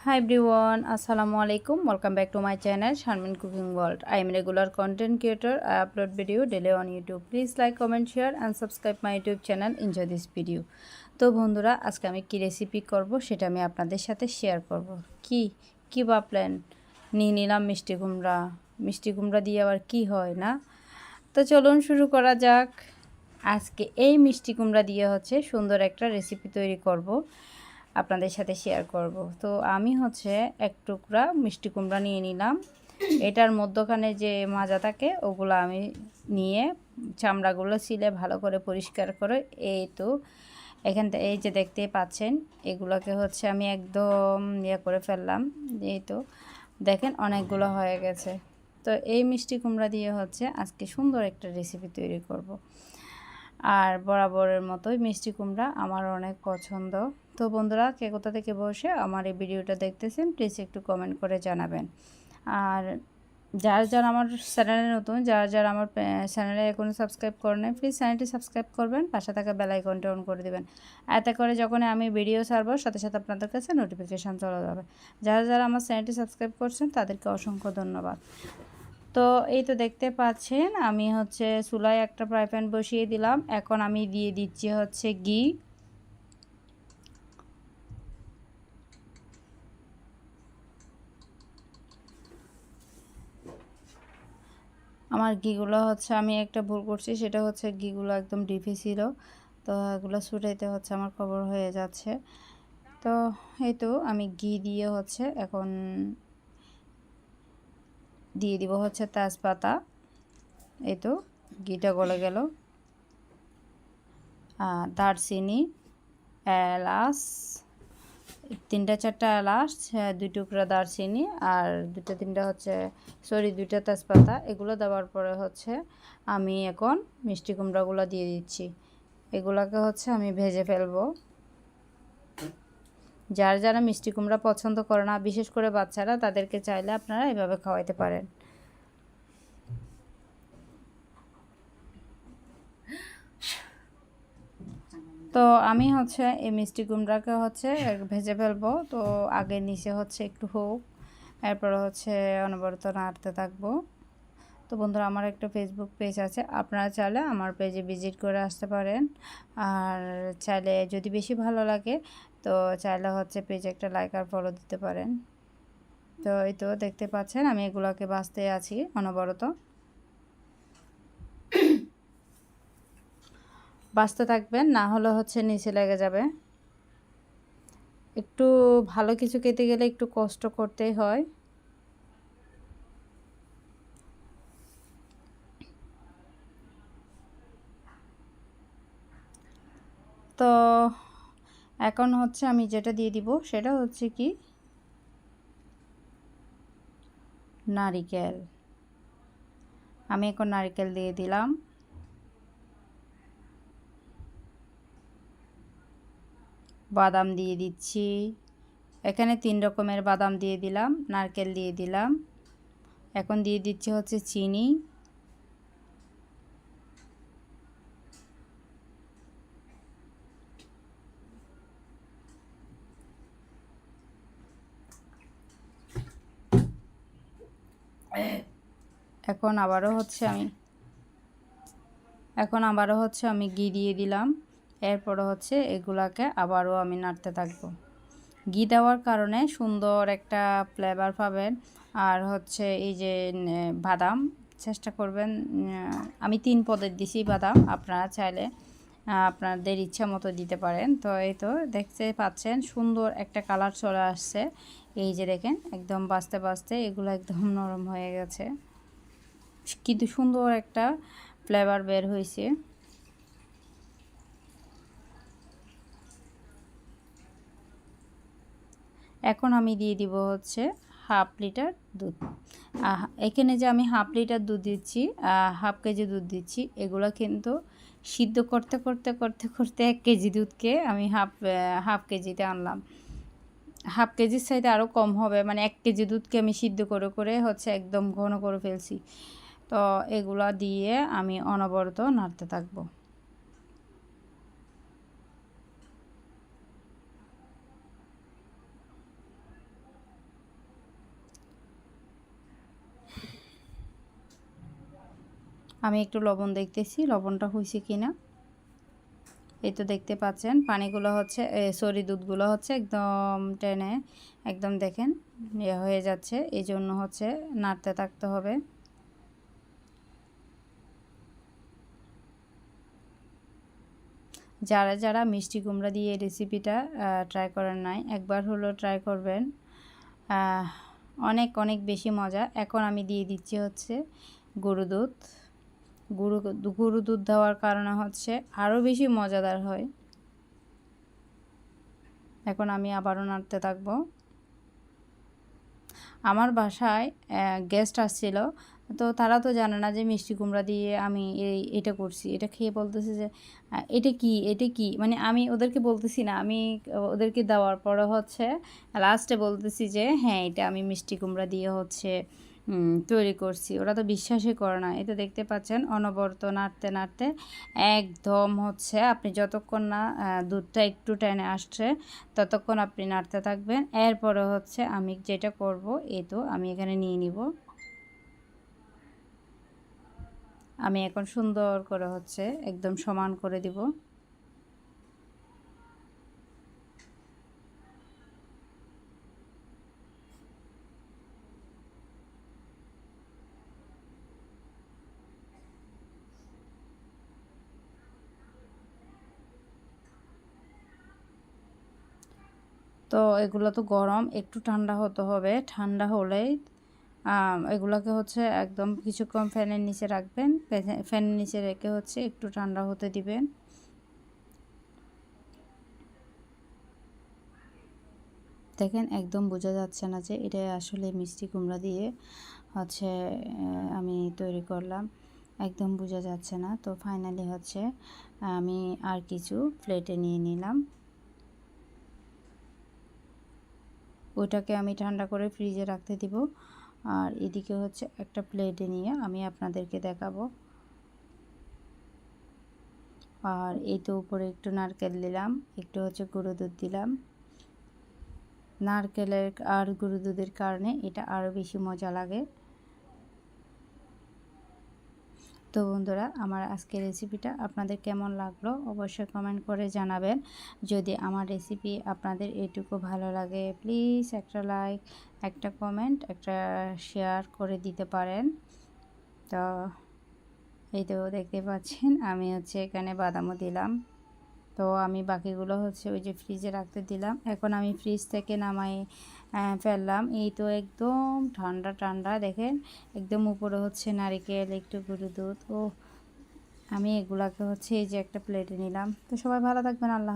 Everyone, Assalamu alaikum. Welcome back to my channel Sharmin Cooking World. I am a regular content creator. I upload video daily on YouTube. Please like, comment, share and subscribe my YouTube channel. Enjoy this video. তো বন্ধুরা আজকে আমি কি recipe করব সেটা আমি আপনাদের সাথে শেয়ার করব কি কি ভাবলেন নিয়ে নিলাম মিষ্টি কুমড়া মিষ্টি কুমড়া দিয়ে আবার কি হয় না তো চলুন শুরু করা যাক আজকে এই মিষ্টি কুমড়া দিয়ে হচ্ছে সুন্দর একটা রেসিপি তৈরি করব আপনাদের সাথে শেয়ার করব। তো আমি হচ্ছে এক টুকরা মিষ্টি কুমড়া নিয়ে নিলাম। এটার মধ্যখানে যে মাজা থাকে, ওগুলো আমি নিয়ে চামড়াগুলো ছিলে ভালো করে পরিষ্কার করে এই তো এখান থেকে এই যে দেখতে পাচ্ছেন, এগুলোকে হচ্ছে আমি একদম ইয়ে করে ফেললাম। এই তো দেখেন অনেকগুলো হয়ে গেছে। তো এই মিষ্টি কুমড়া দিয়ে হচ্ছে আজকে সুন্দর একটা রেসিপি তৈরি করব। আর বরাবরের মতোই মিষ্টি কুমড়া আমার অনেক পছন্দ। তো বন্ধুরা, কে কোথা থেকে বসে আমার এই ভিডিওটা দেখতেছেন প্লিজ একটু কমেন্ট করে জানাবেন। আর যারা যারা আমার চ্যানেলে নতুন, যারা যারা আমার চ্যানেলে এখনও সাবস্ক্রাইব করে করেন প্লিজ চ্যানেলটি সাবস্ক্রাইব করবেন, পাশে থাকা বেল অন করে দেবেন। এতে করে যখন আমি ভিডিও ছাড়বো, সাথে সাথে আপনাদের কাছে নোটিফিকেশান চলে যাবে। যারা যারা আমার চ্যানেলটি সাবস্ক্রাইব করছেন, তাদেরকে অসংখ্য ধন্যবাদ। তো এই তো দেখতে পাচ্ছেন, আমি হচ্ছে চুলায় একটা ফ্রাই প্যান বসিয়ে দিলাম। এখন আমি দিয়ে দিচ্ছি হচ্ছে ঘি। আমার ঘিগুলো হচ্ছে, আমি একটা ভুল করছি, সেটা হচ্ছে ঘিগুলো একদম ডিপি ছিল। তো এগুলো ছুটাইতে হচ্ছে আমার খবর হয়ে যাচ্ছে। তো এই তো আমি ঘি দিয়ে হচ্ছে এখন দিয়ে দিব হচ্ছে তেজপাতা। এই তো, ঘিটা গলে গেল। দারচিনি, এলাচ তিনটা চারটা এলাচ দুই টুকরা দারচিনি আর দুটো তিনটা হচ্ছে, সরি, দুইটা তেজপাতা, এগুলো দেওয়ার পরে হচ্ছে আমি এখন মিষ্টি কুমড়াগুলো দিয়ে দিচ্ছি। এগুলোকে হচ্ছে আমি ভেজে ফেলব। যার যারা মিষ্টি কুমড়া পছন্দ করে না, বিশেষ করে বাচ্চারা, তাদেরকে চাইলে আপনারা এভাবে খাওয়াইতে পারেন। তো আমি হচ্ছে এই মিষ্টি কুমড়াকে হচ্ছে ভেজে ফেলব। তো আগে নিচে হচ্ছে একটু হোক, এরপর হচ্ছে অনবরত নাড়তে থাকব। তো বন্ধুরা, আমার একটা ফেসবুক পেজ আছে, আপনারা চাইলে আমার পেজে ভিজিট করে আসতে পারেন। আর চাইলে যদি বেশি ভালো লাগে তো চাইলে হচ্ছে পেজে একটা লাইক আর ফলো দিতে পারেন। তো এই তো দেখতে পাচ্ছেন, আমি এগুলোকে বাঁচতে আছি অনবরত। বাঁচতে থাকবেন, না হলে হচ্ছে নিচে লেগে যাবে। একটু ভালো কিছু খেতে গেলে একটু কষ্ট করতেই হয়। তো এখন হচ্ছে আমি যেটা দিয়ে দিব সেটা হচ্ছে কি? নারিকেল। আমি এখন নারিকেল দিয়ে দিলাম। বাদাম দিয়ে দিচ্ছি। এখানে তিন রকমের বাদাম দিয়ে দিলাম, নারকেল দিয়ে দিলাম। এখন দিয়ে দিচ্ছি হচ্ছে চিনি। এখন আবারও হচ্ছে আমি এখন আবারও হচ্ছে আমি ঘি দিয়ে দিলাম। এরপরে হচ্ছে এগুলাকে আবারও আমি নাড়তে থাকব। ঘি দেওয়ার কারণে সুন্দর একটা ফ্লেভার পাবেন। আর হচ্ছে এই যে বাদাম, চেষ্টা করবেন আমি তিন পদের দিছি বাদাম, আপনারা চাইলে আপনাদের ইচ্ছা মতো দিতে পারেন। তো এই তো দেখতে পাচ্ছেন, সুন্দর একটা কালার চলে আসছে। এই যে দেখেন, একদম বাঁচতে বাঁচতে এগুলো একদম নরম হয়ে গেছে। কিন্তু সুন্দর একটা ফ্লেভার বের হয়েছে। এখন আমি দিয়ে দিব হচ্ছে হাফ লিটার দুধ। এখানে যে আমি হাফ লিটার দুধ দিচ্ছি হাফ কেজি দুধ দিচ্ছি, এগুলো কিন্তু সিদ্ধ করতে করতে করতে করতে এক কেজি দুধকে আমি হাফ হাফ কেজিতে আনলাম। হাফ কেজির সাইডে আরও কম হবে মানে এক কেজি দুধকে আমি সিদ্ধ করে করে হচ্ছে একদম ঘন করে ফেলছি। তো এগুলা দিয়ে আমি অনবরত নাড়তে থাকব। আমি একটু লবণ দেখতেছি, লবণটা হয়েছে কি না এই তো দেখতে পাচ্ছেন, পানিগুলো হচ্ছে সরি, দুধগুলো হচ্ছে একদম টেনে, একদম দেখেন ইয়ে হয়ে যাচ্ছে এই জন্য হচ্ছে নাড়তে থাকতে হবে। যারা যারা মিষ্টি কুমড়া দিয়ে এই রেসিপিটা ট্রাই করেন নাই, একবার হলো ট্রাই করবেন। অনেক অনেক বেশি মজা। এখন আমি দিয়ে দিচ্ছি হচ্ছে গরু দুধ। গরু গরু দুধ দেওয়ার কারণে হচ্ছে আরও বেশি মজাদার হয়। এখন আমি আবারও নাড়তে থাকব। আমার বাসায় গেস্ট আসছিল। তো তারা তো জানে না যে মিষ্টি কুমড়া দিয়ে আমি এই, এটা করছি। এটা খেয়ে বলতেছে যে এটা কি? এটা কি? মানে আমি ওদেরকে বলতেছি না। আমি ওদেরকে দেওয়ার পরে হচ্ছে লাস্টে বলতেছি যে হ্যাঁ এটা আমি মিষ্টি কুমড়া দিয়ে হচ্ছে তৈরি করছি। ওরা তো বিশ্বাসই করে না। এটা দেখতে পাচ্ছেন অনবরত নাড়তে নাড়তে একদম হচ্ছে আপনি যতক্ষণ না দুধটা একটু টেনে আসছে, ততক্ষণ আপনি নাড়তে থাকবেন। এরপরে হচ্ছে আমি যেটা করব, এ তো আমি এখানে নিয়ে নিব। আমি এখন সুন্দর করে হচ্ছে একদম সমান করে দিব। তো এগুলো তো গরম, একটু ঠান্ডা হতে হবে। ঠান্ডা হলেই এগুলোকে হচ্ছে একদম কিছুক্ষণ ফ্যানের নিচে রাখবেন। ফ্যানের নিচে রেখে হচ্ছে একটু ঠান্ডা হতে দিবেন। দেখেন, একদম বোঝা যাচ্ছে না যে এটা আসলে মিষ্টি কুমড়া দিয়ে হচ্ছে আমি তৈরি করলাম। একদম বোঝা যাচ্ছে না। তো ফাইনালি হচ্ছে, আমি আর কিছু প্লেটে নিয়ে নিলাম। ওইটাকে আমি ঠান্ডা করে ফ্রিজে রাখতে দিব। আর এদিকে হচ্ছে একটা প্লেটে নিয়ে আমি আপনাদেরকে দেখাবো। আর এই তো উপরে একটু নারকেল দিলাম, একটু হচ্ছে গুঁড়ো দুধ দিলাম। নারকেলের আর গুঁড়ো দুধের কারণে এটা আরও বেশি মজা লাগে। তো বন্ধুরা, আমার আজকে রেসিপিটা আপনাদের কেমন লাগল অবশ্যই কমেন্ট করে জানাবেন। যদি আমার রেসিপি আপনাদের এটুকু ভালো লাগে প্লিজ একটা লাইক একটা কমেন্ট একটা শেয়ার করে দিতে পারেন। তো এই তো দেখতে পাচ্ছেন, আমি হচ্ছে এখানে বাদামও দিলাম। তো আমি বাকিগুলো হচ্ছে ওই যে ফ্রিজে রাখতে দিলাম। এখন আমি ফ্রিজ থেকে নামাই ফেললাম। এই তো একদম ঠান্ডা ঠান্ডা। দেখেন, একদম উপরে হচ্ছে নারিকেল, একটু গরু দুধ। ও আমি এগুলাকে হচ্ছে এই যে একটা প্লেটে নিলাম। তো সবাই ভালো থাকবেন। আল্লাহ